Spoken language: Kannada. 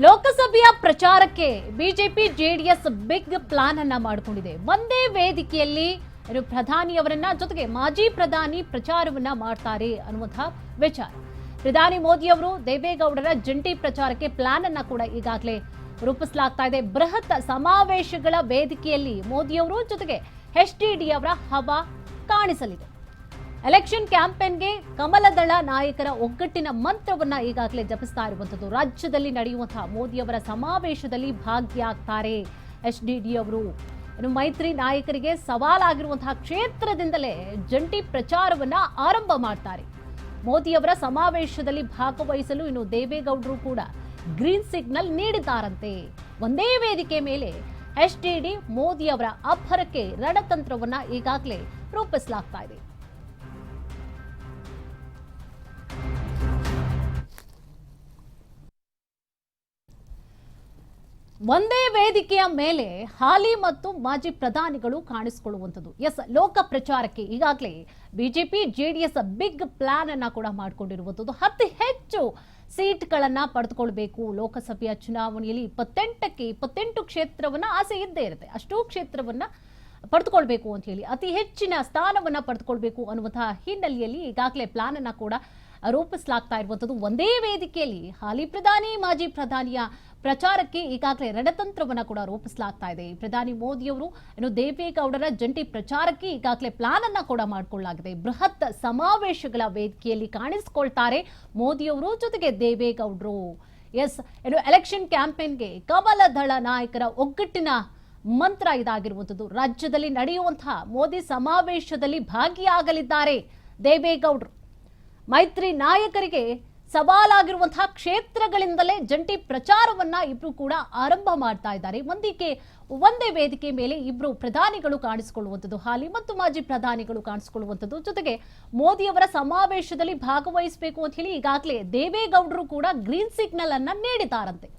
ಲೋಕಸಭೆಯ ಪ್ರಚಾರಕ್ಕೆ ಬಿಜೆಪಿ ಜೆಡಿಎಸ್ ಬಿಗ್ ಪ್ಲಾನ್ ಅನ್ನ ಮಾಡಿಕೊಂಡಿದೆ. ಒಂದೇ ವೇದಿಕೆಯಲ್ಲಿ ಪ್ರಧಾನಿ ಅವರನ್ನ ಜೊತೆಗೆ ಮಾಜಿ ಪ್ರಧಾನಿ ಪ್ರಚಾರವನ್ನ ಮಾಡ್ತಾರೆ ಅನ್ನುವಂತಹ ವಿಚಾರ. ಪ್ರಧಾನಿ ಮೋದಿ ಅವರು ದೇವೇಗೌಡರ ಜಂಟಿ ಪ್ರಚಾರಕ್ಕೆ ಪ್ಲಾನ್ ಅನ್ನ ಕೂಡ ಈಗಾಗಲೇ ರೂಪಿಸಲಾಗ್ತಾ ಇದೆ. ಬೃಹತ್ ಸಮಾವೇಶಗಳ ವೇದಿಕೆಯಲ್ಲಿ ಮೋದಿಯವರು ಜೊತೆಗೆ ಎಚ್ ಡಿ ಅವರ ಹವಾ ಕಾಣಿಸಲಿದೆ. ಎಲೆಕ್ಷನ್ ಕ್ಯಾಂಪೇನ್ಗೆ ಕಮಲದಳ ನಾಯಕರ ಒಗ್ಗಟ್ಟಿನ ಮಂತ್ರವನ್ನ ಈಗಾಗಲೇ ಜಪಿಸ್ತಾ ಇರುವಂಥದ್ದು. ರಾಜ್ಯದಲ್ಲಿ ನಡೆಯುವಂತಹ ಮೋದಿಯವರ ಸಮಾವೇಶದಲ್ಲಿ ಭಾಗಿಯಾಗ್ತಾರೆ ಎಚ್ ಡಿ ಡಿ ಅವರು. ಇನ್ನು ಮೈತ್ರಿ ನಾಯಕರಿಗೆ ಸವಾಲಾಗಿರುವಂತಹ ಕ್ಷೇತ್ರದಿಂದಲೇ ಜಂಟಿ ಪ್ರಚಾರವನ್ನ ಆರಂಭ ಮಾಡ್ತಾರೆ. ಮೋದಿಯವರ ಸಮಾವೇಶದಲ್ಲಿ ಭಾಗವಹಿಸಲು ಇನ್ನು ದೇವೇಗೌಡರು ಕೂಡ ಗ್ರೀನ್ ಸಿಗ್ನಲ್ ನೀಡಿದ್ದಾರಂತೆ. ಒಂದೇ ವೇದಿಕೆ ಮೇಲೆ ಎಚ್ ಡಿ ಡಿ ಮೋದಿಯವರ ಅಬ್ಬರಕ್ಕೆ ರಣತಂತ್ರವನ್ನ ಈಗಾಗಲೇ ರೂಪಿಸಲಾಗ್ತಾ ಇದೆ. ಒಂದೇ ವೇದಿಕೆಯ ಮೇಲೆ ಹಾಲಿ ಮತ್ತು ಮಾಜಿ ಪ್ರಧಾನಿಗಳು ಕಾಣಿಸಿಕೊಳ್ಳುವಂಥದ್ದು. ಎಸ್, ಲೋಕ ಪ್ರಚಾರಕ್ಕೆ ಈಗಾಗಲೇ ಬಿಜೆಪಿ ಎಸ್ ಬಿಗ್ ಪ್ಲಾನ್ ಅನ್ನ ಕೂಡ ಮಾಡಿಕೊಂಡಿರುವಂಥದ್ದು. ಅತಿ ಹೆಚ್ಚು ಸೀಟ್ಗಳನ್ನ ಪಡೆದುಕೊಳ್ಬೇಕು. ಲೋಕಸಭೆಯ ಚುನಾವಣೆಯಲ್ಲಿ ಇಪ್ಪತ್ತೆಂಟಕ್ಕೆ ಇಪ್ಪತ್ತೆಂಟು ಕ್ಷೇತ್ರವನ್ನ ಆಸೆ ಇದ್ದೇ ಇರುತ್ತೆ. ಅಷ್ಟು ಕ್ಷೇತ್ರವನ್ನ ಪಡೆದುಕೊಳ್ಬೇಕು ಅಂತ ಹೇಳಿ. ಅತಿ ಹೆಚ್ಚಿನ ಸ್ಥಾನವನ್ನ ಪಡೆದುಕೊಳ್ಬೇಕು ಅನ್ನುವಂತಹ ಹಿನ್ನೆಲೆಯಲ್ಲಿ ಈಗಾಗಲೇ ಪ್ಲಾನ್ ಅನ್ನ ಕೂಡ ರೂಪಿಸಲಾಗ್ತಾ ಇರುವಂಥದ್ದು ಒಂದೇ ವೇದಿಕೆಯಲ್ಲಿ ಹಾಲಿ ಪ್ರಧಾನಿ, ಮಾಜಿ ಪ್ರಧಾನಿಯ ಪ್ರಚಾರಕ್ಕೆ ಈಗಾಗಲೇ ರಣತಂತ್ರವನ್ನ ಕೂಡ ರೂಪಿಸಲಾಗ್ತಾ ಇದೆ. ಪ್ರಧಾನಿ ಮೋದಿಯವರು ಇನ್ನು ದೇವೇಗೌಡರ ಜಂಟಿ ಪ್ರಚಾರಕ್ಕೆ ಈಗಾಗಲೇ ಪ್ಲಾನ್ ಅನ್ನ ಕೂಡ ಮಾಡಿಕೊಳ್ಳಲಾಗಿದೆ. ಬೃಹತ್ ಸಮಾವೇಶಗಳ ವೇದಿಕೆಯಲ್ಲಿ ಕಾಣಿಸಿಕೊಳ್ತಾರೆ ಮೋದಿಯವರು ಜೊತೆಗೆ ದೇವೇಗೌಡರು. ಎಸ್, ಇನ್ನು ಎಲೆಕ್ಷನ್ ಕ್ಯಾಂಪೇನ್ಗೆ ಕಮಲದಳ ನಾಯಕರ ಒಗ್ಗಟ್ಟಿನ ಮಂತ್ರ ಇದಾಗಿರುವಂಥದ್ದು. ರಾಜ್ಯದಲ್ಲಿ ನಡೆಯುವಂತಹ ಮೋದಿ ಸಮಾವೇಶದಲ್ಲಿ ಭಾಗಿಯಾಗಲಿದ್ದಾರೆ ದೇವೇಗೌಡರು. ಮೈತ್ರಿ ನಾಯಕರಿಗೆ ಸವಾಲಾಗಿರುವಂತಹ ಕ್ಷೇತ್ರಗಳಿಂದಲೇ ಜಂಟಿ ಪ್ರಚಾರವನ್ನ ಇಬ್ರು ಕೂಡ ಆರಂಭ ಮಾಡ್ತಾ ಇದ್ದಾರೆ. ಒಂದಿಕೆ ಒಂದೇ ವೇದಿಕೆ ಮೇಲೆ ಇಬ್ರು ಪ್ರಧಾನಿಗಳು ಕಾಣಿಸಿಕೊಳ್ಳುವಂಥದ್ದು, ಹಾಲಿ ಮತ್ತು ಮಾಜಿ ಪ್ರಧಾನಿಗಳು ಕಾಣಿಸಿಕೊಳ್ಳುವಂಥದ್ದು. ಜೊತೆಗೆ ಮೋದಿಯವರ ಸಮಾವೇಶದಲ್ಲಿ ಭಾಗವಹಿಸಬೇಕು ಅಂತ ಹೇಳಿ ಈಗಾಗಲೇ ದೇವೇಗೌಡರು ಕೂಡ ಗ್ರೀನ್ ಸಿಗ್ನಲ್ ಅನ್ನ ನೀಡಿದ್ದಾರಂತೆ.